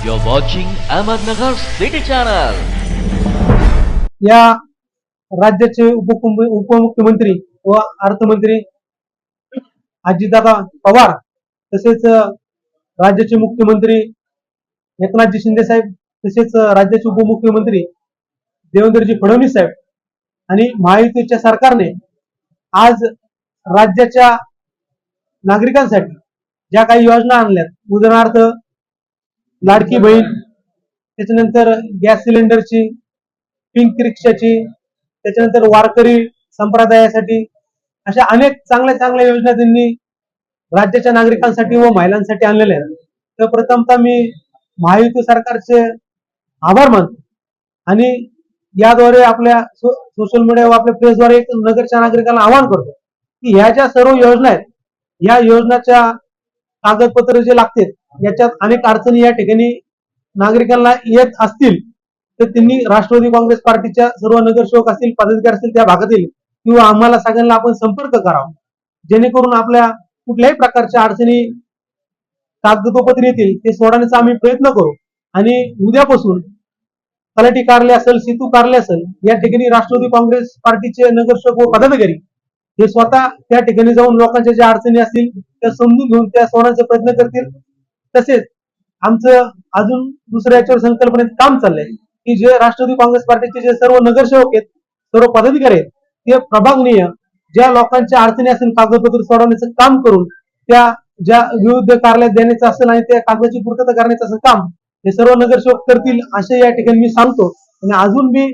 You're watching Ahmednagar City Channel. या राज्याचे उपकुम- उपमुख्यमंत्री व अर्थमंत्री अजितदादा पवार तसेच राज्याचे मुख्यमंत्री एकनाथजी शिंदे साहेब तसेच राज्याचे उपमुख्यमंत्री देवेंद्रजी फडणवीस साहेब आणि महायुतीच्या सरकारने आज राज्याच्या नागरिकांसाठी ज्या काही योजना आणल्यात उदाहरणार्थ लाडकी बहीण त्याच्यानंतर गॅस सिलेंडरची पिंक रिक्षाची त्याच्यानंतर वारकरी संप्रदायासाठी अशा अनेक चांगल्या चांगल्या योजना त्यांनी राज्याच्या नागरिकांसाठी व महिलांसाठी आणलेल्या आहेत. तर प्रथमतः मी महायुती सरकारचे आभार मानतो. आणि याद्वारे आपल्या सो, सोशल मीडिया व आपल्या प्रेसद्वारे एक नगरच्या नागरिकांना आवाहन करतो की ह्या ज्या सर्व योजना आहेत या योजनाच्या कागदपत्र जे लागतील याच्यात अनेक अडचणी या ठिकाणी नागरिकांना येत असतील तर त्यांनी राष्ट्रवादी काँग्रेस पार्टीच्या सर्व नगरसेवक असतील पदाधिकारी असतील त्या भागातील किंवा आम्हाला सगळ्यांना आपण संपर्क करावा. जेणेकरून आपल्या कुठल्याही प्रकारच्या अडचणी कागदोपत्री येतील ते सोडवण्याचा आम्ही प्रयत्न करू. आणि उद्यापासून तलाठी कार्यालय असेल सेतू कार्यालय असेल या ठिकाणी राष्ट्रवादी काँग्रेस पार्टीचे नगरसेवक व पदाधिकारी हे स्वतः त्या ठिकाणी जाऊन लोकांच्या ज्या अडचणी असतील त्या समजून घेऊन त्या सोडवण्याचा प्रयत्न करतील. तसेच आमचं अजून दुसऱ्या याच्यावर संकल्पनेत काम चाललंय की जे राष्ट्रवादी काँग्रेस पार्टीचे जे सर्व नगरसेवक आहेत सर्व पदाधिकारी आहेत ते प्रभागनीय ज्या लोकांच्या अडचणी असतील कागदपत्र सोडवण्याचं काम करून त्या ज्या विविध कार्यालयात देण्याचं असेल आणि त्या कागदाची पूर्तता करण्याचं असं काम हे सर्व नगरसेवक करतील असे या ठिकाणी मी सांगतो. आणि अजून मी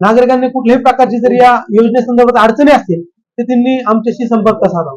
नागरिकांनी कुठल्याही प्रकारची जर या योजनेसंदर्भात अडचणी असतील तर त्यांनी आमच्याशी संपर्क साधावा.